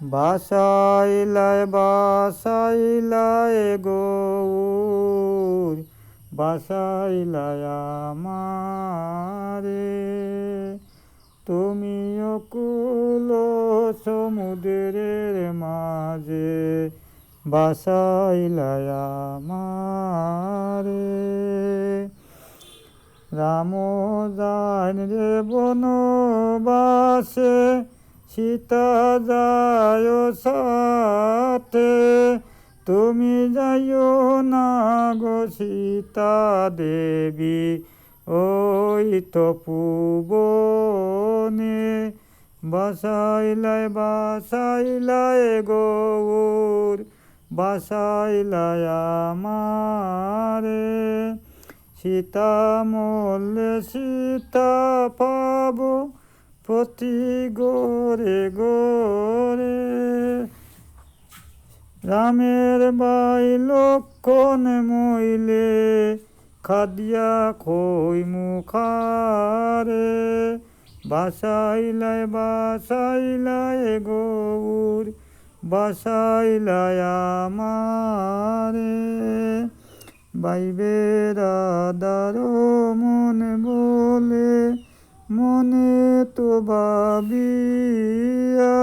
বাসাইলায় বাসাইলায় গৌর বাসাইলায় আমারে। তুমি অকুল সমুদ্রের মাঝে বাসাইলায় আমারে। রাম যান রে বনবাসে সীতা যায় সাথে, তুমি যাইও না গো সীতা দেবী। ওই তো পুবনে, বাসাইলায় বাসাইলায় গৌর, বাসাইলায় আমারে। সীতা মল্লে সীতা পাব প্রতি গোরে গোরে রামের বাই লক্ষণ মইলে খাদিয়া খই মুখারে, বাসাইলায় বাসাইলায় গৌর, বাসাইলায় আমারে। বাইবের আদার মনে বলে মনে তো ভাবিয়া,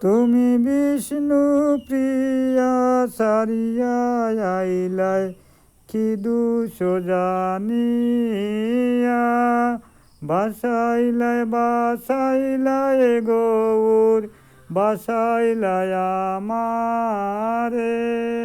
তুমি বিষ্ণু প্রিয়া সারিয়া আইলায় কি দুষ জানিয়া? বাসাইলায় বাসাইলায় গৌর বাসাইলায় আমারে।